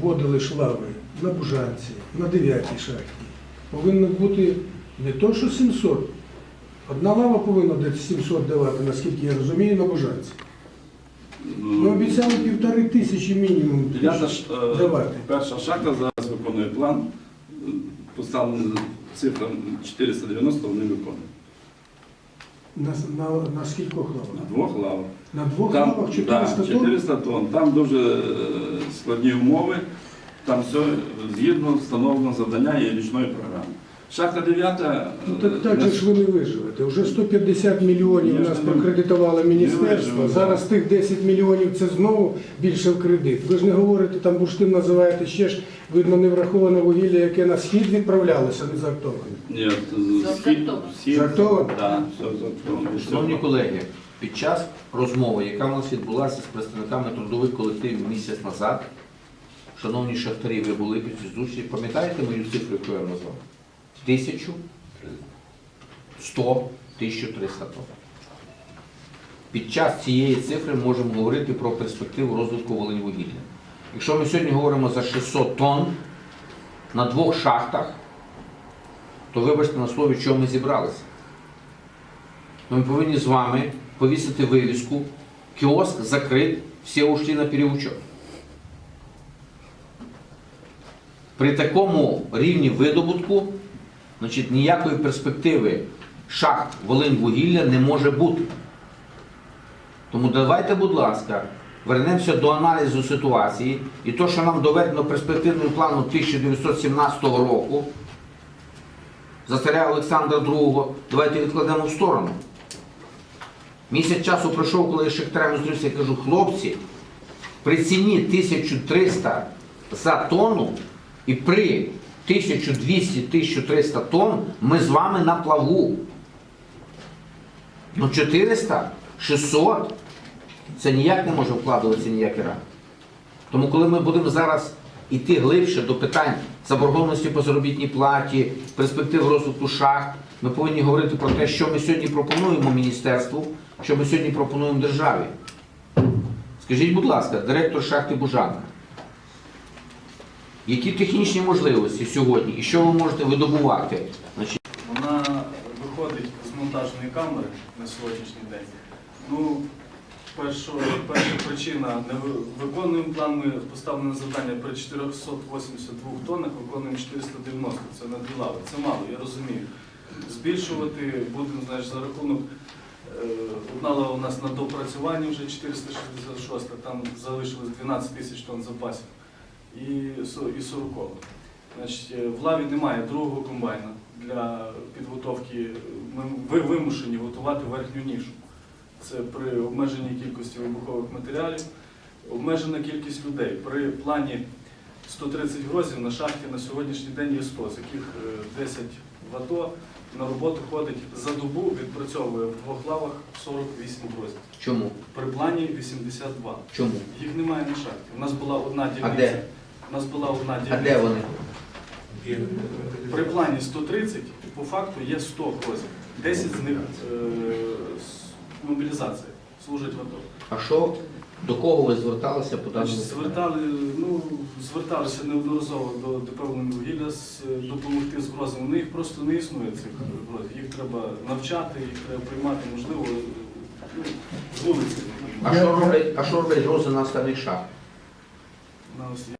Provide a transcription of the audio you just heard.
вводили шлави на Бужанці, на 9 шахті, повинно бути не то, що 700. Одна лава повинна десь 700 давати, наскільки я розумію, на Бужанці. Ми обіцяли півтори тисячі мінімум Дев'ята ж, е, давати. перша шахта зараз виконує план. Поставлена цифра 490, вони виконують. На, на, на скількох На двох лавах. На двох Там, лавах 400 да, тонн? 400 тонн. Там дуже е, складні умови. Там все згідно встановлено завдання і річної програми. Шахта 9. Ну так, так же ж ви не виживете. Вже 150 мільйонів у нас прокредитувало міністерство. Зараз тих 10 мільйонів це знову більше в кредит. Ви ж не говорите, там бурштин називаєте ще ж, видно, не враховане вугілля, яке на схід відправлялося, не заактоване. Ні, заактовано. Шановні колеги, під час розмови, яка у нас відбулася з представниками трудових колективів місяць назад, шановні шахтарі, ви були під зустрічі, пам'ятаєте мою цифру, яку я назвав? Тисячу сто, 1300 тонн. Під час цієї цифри можемо говорити про перспективу розвитку Волиньвугілля. Якщо ми сьогодні говоримо за 600 тонн на двох шахтах, то вибачте на слові, чого ми зібралися. Ми повинні з вами повісити вивіску, кіоск закрит, всі ушли на переучет. При такому рівні видобутку значить, ніякої перспективи шахт Волиньвугілля не може бути. Тому давайте, будь ласка, вернемося до аналізу ситуації і то, що нам доведено перспективним планом 1917 року, за царя Олександра II, давайте відкладемо в сторону. Місяць часу пройшов, коли я з шахтарями зустрівся, я кажу, хлопці, при ціні 1300 за тонну і при 1200-1300 тонн ми з вами на плаву. Ну 400, 600 це ніяк не може вкладуватися ніякі рани. Тому коли ми будемо зараз йти глибше до питань заборгованості по заробітній платі, перспектив розвитку шахт, ми повинні говорити про те, що ми сьогодні пропонуємо міністерству, що ми сьогодні пропонуємо державі. Скажіть, будь ласка, директор шахти Бужанка, які технічні можливості сьогодні і що ви можете видобувати? Вона виходить з монтажної камери на сьогоднішній день. Ну, перша, перша причина не ви- виконуємо план. Ми поставили завдання при 482 тоннах, виконуємо 490. Це на дві лави. Це мало, я розумію. Збільшувати будемо, знаєш, за рахунок. е, лава у нас на допрацюванні вже 466, там залишилось 12 тисяч тонн запасів. І, і 40. Значить, е, в лаві немає другого комбайна для підготовки. Ми вимушені готувати верхню нішу. Це при обмеженій кількості вибухових матеріалів, обмежена кількість людей. При плані 130 грозів на шахті на сьогоднішній день є 100, з яких е, 10 в АТО. На роботу ходить за добу, відпрацьовує в двох лавах 48 грозів. чому? При плані 82. Чому? Їх немає на шахті. У нас була одна А дільниця. де? У нас була одна А дільниця. де вони? При плані 130 по факту є 100 грозів. 10 з них мобілізація, служать в АТО. А що, до кого ви зверталися по даному звертали, ну, зверталися неодноразово до ДП «Вугілля» допомогти з грозами. Вони їх просто не існує цих грозів. Їх треба навчати, їх треба приймати, можливо, ну, з вулиці. А що роблять, а що роблять грози на остальних шахтах? На ось-